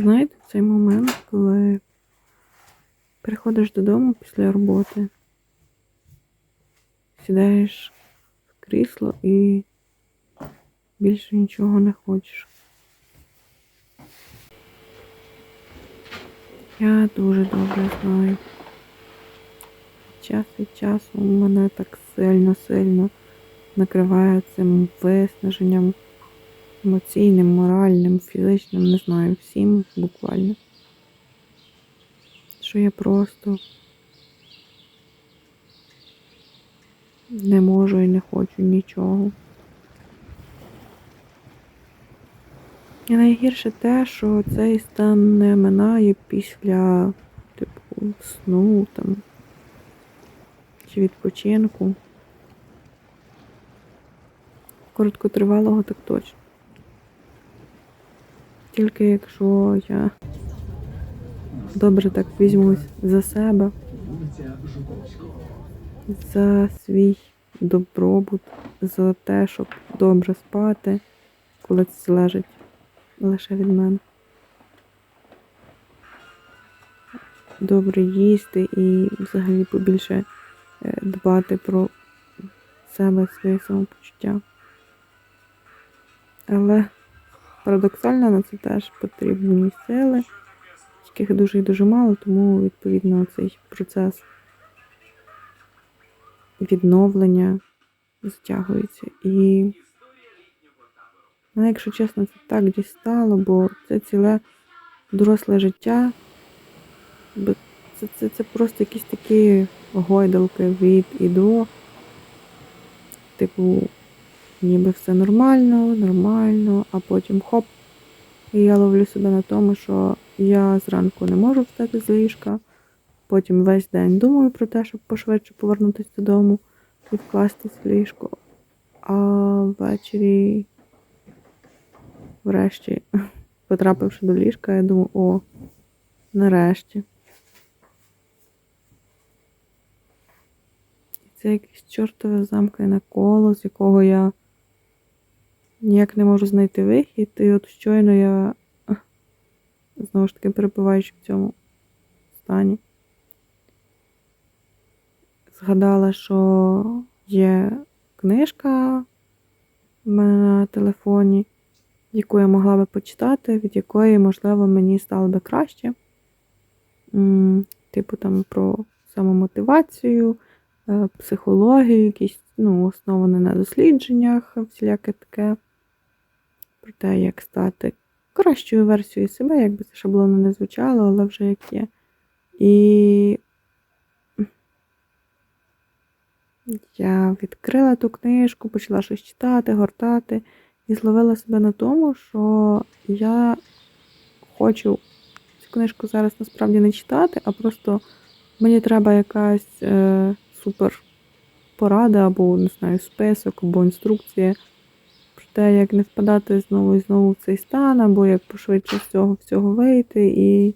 Знаєте, цей момент, коли приходиш додому після роботи, сідаєш в крісло і більше нічого не хочеш. Я дуже добре знаю. Час від часу мене так сильно-сильно накриває цим виснаженням емоційним, моральним, фізичним, не знаю, всім буквально. Що я просто не можу і не хочу нічого. І найгірше те, що цей стан не минає після, типу, сну там чи відпочинку. Короткотривалого так точно. Тільки якщо я добре так візьмусь за себе, за свій добробут, за те, щоб добре спати, коли це залежить лише від мене. Добре їсти і взагалі побільше е, дбати про себе, своє самопочуття. Але парадоксально на це теж потрібні сили, яких дуже і дуже мало, тому відповідно цей процес відновлення затягується. І мене, якщо чесно, це так дістало, бо це ціле доросле життя. Це, це, це просто якісь такі гойдалки від і до. Типу, ніби все нормально, нормально, а потім хоп. І я ловлю себе на тому, що я зранку не можу встати з ліжка, потім весь день думаю про те, щоб пошвидше повернутися додому і вкластись в ліжко. А ввечері, врешті, потрапивши до ліжка, я думаю, о, нарешті. Це якесь чортове замкнене коло, з якого я ніяк не можу знайти вихід. І от щойно я знову ж таки перебуваючи в цьому стані. Згадала, що є книжка в мене на телефоні, яку я могла би почитати, від якої, можливо, мені стало би краще. Типу там про самомотивацію, е, психологію, якісь ну, основане на дослідженнях, всіляке таке. Про те, як стати кращою версією себе, як би це шаблонно не звучало, але вже як є. І я відкрила ту книжку, почала щось читати, гортати, і зловила себе на тому, що я хочу цю книжку зараз насправді не читати, а просто мені треба якась е, супер порада, або, не знаю, список, або інструкція те, як не впадати знову і знову в цей стан, або як пошвидше з цього всього вийти і.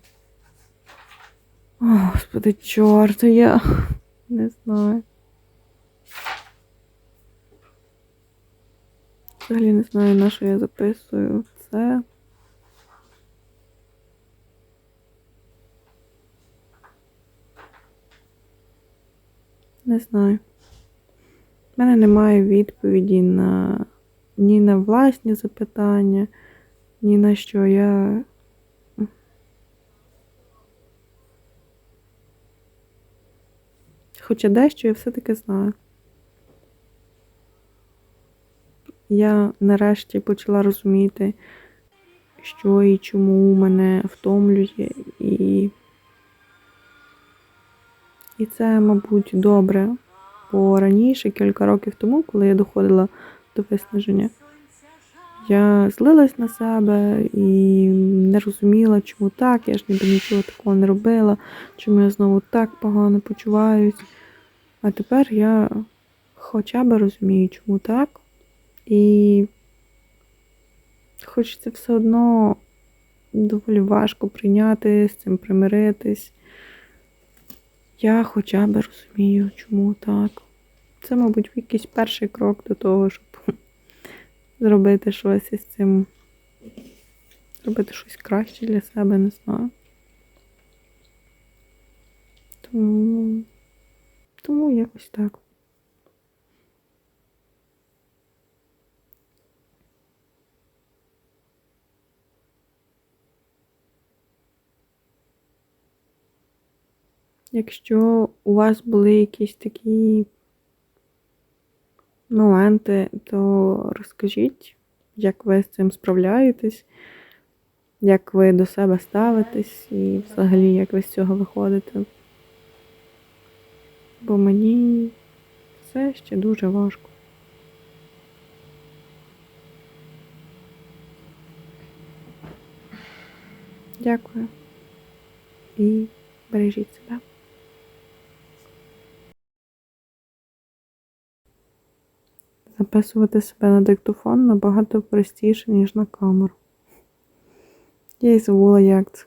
О, Господи, чорт, я не знаю. Взагалі не знаю, на що я записую це. Не знаю. У мене немає відповіді на ні на власні запитання, ні на що я. Хоча дещо я все-таки знаю. Я нарешті почала розуміти, що і чому мене втомлює, і, і це, мабуть, добре. Бо раніше, кілька років тому, коли я доходила до виснаження, я злилась на себе і не розуміла, чому так. Я ж ніби нічого такого не робила, чому я знову так погано почуваюсь. А тепер я хоча б розумію, чому так. І хоч це все одно доволі важко прийняти, з цим примиритись. Я хоча б розумію, чому так. Це, мабуть, якийсь перший крок до того, щоб зробити щось із цим робити щось краще для себе, не знаю. Тому, тому якось так. Якщо у вас були якісь такі моменти, то розкажіть, як ви з цим справляєтесь, як ви до себе ставитесь і взагалі як ви з цього виходите. Бо мені все ще дуже важко. Дякую. І бережіть себе. Записувати себе на диктофон набагато простіше, ніж на камеру. Я й забула, як це.